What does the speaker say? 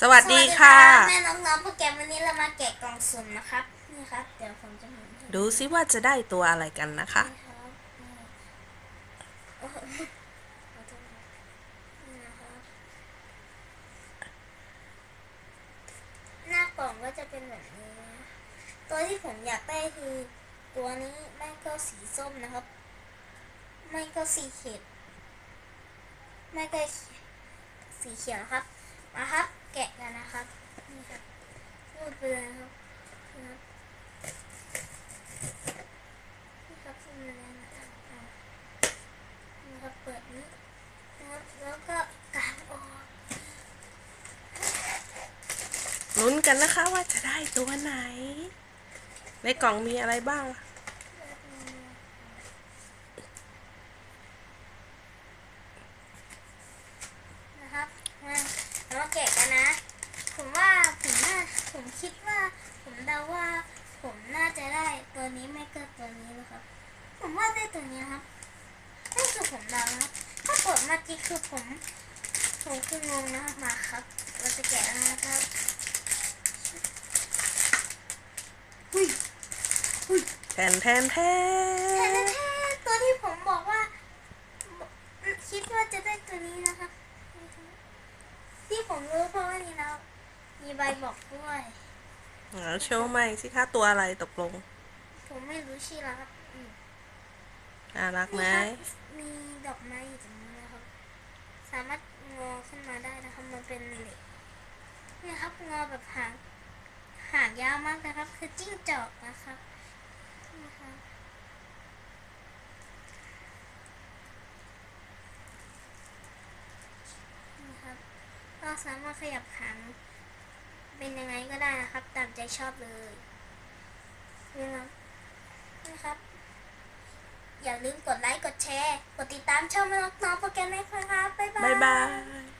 สวัสดีค่ะสวัสดีรับแม่น้องๆโปรแกรมวันนี้เรามาแกะกล่องสุ่มนะครับ นี่ครับ เดี๋ยวผมจะหมุนให้ดูซิว่าจะได้ตัวอะไรกันนะคะ นี่ครับนี่โอ้โหขอโทษครับนี่นะครับหน้ากล่องก็จะเป็นแบบนี้นะตัวที่ผมอยากได้คือตัวนี้ไม่ก็สีส้มนะครับ ไม่ก็สีเขียวไม่ก็สีเขียวครับมาครับ แกะกันนะครับนี่ครับพูดไปเลยครับนี่ครับนี่ครับพูดไปเลยนะครับนี่ครับเปิดนี้นะครับแล้วก็กางออกลุ้นกันนะคะว่าจะได้ตัวไหน ในกล่องมีอะไรบ้าง นะครับมาเรามาแกะกันนะ ผมว่าผมน่าผมคิดว่า ผมเดา ว่าผมน่าจะได้ตัวนี้ไม่เกินตัวนี้นะครับ ผมว่าได้ตัวนี้ครับนี่คือผมเดานะครับ ถ้ากดมาจิกคือผม ผมคืองงนะครับมาครับเราจะแกะแล้วนะครับหุ้ยหุ้ยแทนแทนแทแท้นแท้ตัวที่ผมบอกว่า คิดว่าจะได้ตัวนี้นะคะที่ผมรู้เพราะว่านี่แล้วมีใบบอกด้วย เอาโชว์ใหม่สิคะตัวอะไรตกลง ผมไม่รู้ชื่อแล้วครับอืมน่ารักไหมนี่ครับมีดอกไม้อยู่ตรงนี้นะครับ สามารถงอขึ้นมาได้นะครับ มันเป็นเหล็กนี่ครับงอแบบหางหางยาวมากนะครับ คือจิ้งจอกนะครับนี่ครับนี่ครับเราสามารถขยับหางเป็นยังไงก็ ชอบเลยนี่ครับนะครับ อย่าลืมกดไลค์ กดแชร์ กดติดตามช่องน้องๆโปรแกรมให้ครับ บ๊ายบายบ๊ายบาย